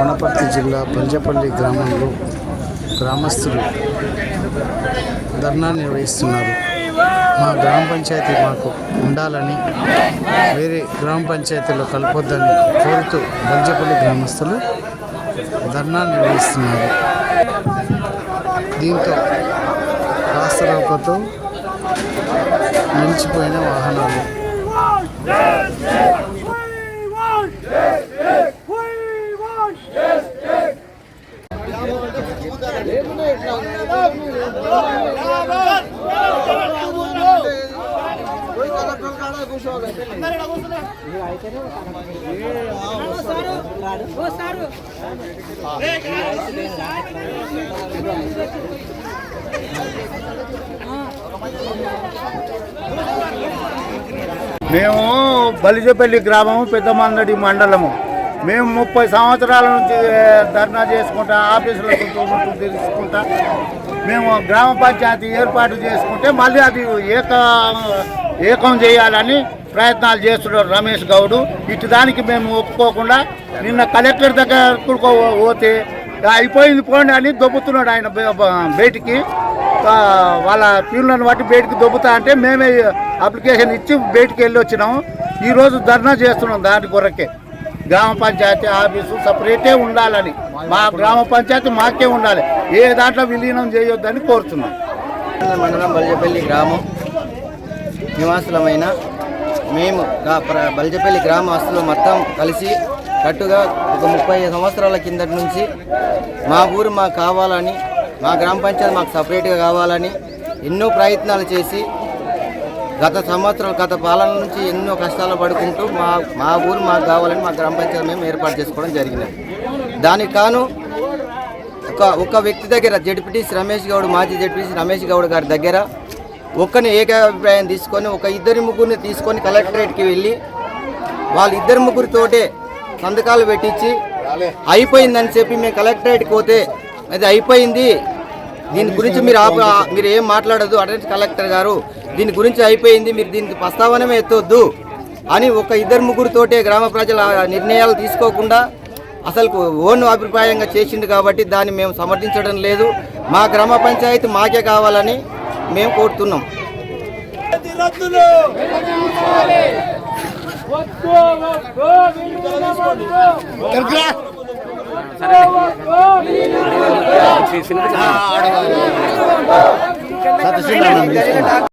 వనపర్తి జిల్లా పంజపల్లి గ్రామంలో గ్రామస్తులు ధర్నా నిర్వహిస్తున్నారు. మా గ్రామ పంచాయతీ మాకు ఉండాలని వేరే గ్రామ పంచాయతీలో కలపొద్దని కోరుతూ బంజపల్లి గ్రామస్తులు ధర్నా నిర్వహిస్తున్నారు. దీంతో రాస్తరోకతో నిలిచిపోయిన వాహనాలు మేము బలిజపల్లి గ్రామము పెద్దమందడి మండలము. మేము ముప్పై సంవత్సరాల నుంచి ధర్నా చేసుకుంటా ఆఫీసులో తెలుసుకుంటా మేము గ్రామ పంచాయతీ ఏర్పాటు చేసుకుంటే మళ్ళీ అది ఏక ఏకం చేయాలని ప్రయత్నాలు చేస్తున్నాడు రమేష్ గౌడు. ఇటు దానికి మేము ఒప్పుకోకుండా నిన్న కలెక్టర్ దగ్గర పోతే అయిపోయింది పోండి అని దొబ్బుతున్నాడు ఆయన బయటికి. వాళ్ళ పీరులను బట్టి బయటికి దొబ్బుతా అంటే మేమే అప్లికేషన్ ఇచ్చి బయటికి వెళ్ళి వచ్చినాము ఈరోజు ధర్నా చేస్తున్నాం దాని కొరకే. గ్రామ పంచాయతీ ఆఫీసు సపరేటే ఉండాలని. మా గ్రామ పంచాయతీ మాకే ఉండాలి. ఏ దాంట్లో విలీనం చేయొద్దని కోరుతున్నాం. మండలం బల్జపల్లి గ్రామం నివాసులమైన మేము బల్జపల్లి గ్రామస్తులు మొత్తం కలిసి కట్టుగా ఒక ముప్పై సంవత్సరాల కిందటి నుంచి మా ఊరు మాకు కావాలని మా గ్రామ పంచాయతీ మాకు సపరేట్గా కావాలని ఎన్నో ప్రయత్నాలు చేసి గత సంవత్సరాలు గత పాలన నుంచి ఎన్నో కష్టాలు పడుకుంటూ మా మా ఊరు మాకు కావాలని మా గ్రామ పంచాయతీ మేము ఏర్పాటు చేసుకోవడం జరిగింది దానికి కాను ఒక ఒక వ్యక్తి దగ్గర జడ్పీటీసీ రమేష్ గౌడ్ మాజీ జడ్పీటీసీ రమేష్ గౌడ్ గారి దగ్గర ఒక్కని ఏకాభిప్రాయం తీసుకొని ఒక ఇద్దరి ముగ్గురిని తీసుకొని కలెక్టరేట్కి వెళ్ళి వాళ్ళ ఇద్దరు ముగ్గురితోటే సంతకాలు పెట్టించి అయిపోయిందని చెప్పి మేము కలెక్టరేట్కి పోతే అది అయిపోయింది. దీని గురించి మీరు మీరు ఏం మాట్లాడదు అటెండ్ కలెక్టర్ గారు దీని గురించి అయిపోయింది. మీరు దీనికి ప్రస్తావనమే ఎత్తొద్దు అని ఒక ఇద్దరు ముగ్గురుతోటే గ్రామ ప్రజల నిర్ణయాలు తీసుకోకుండా అసలు ఓన్ అభిప్రాయంగా చేసిండు కాబట్టి దాన్ని మేము సమర్థించడం లేదు. మా గ్రామ పంచాయతీ మాకే కావాలని మేము కోరుతున్నాం. శ్రీ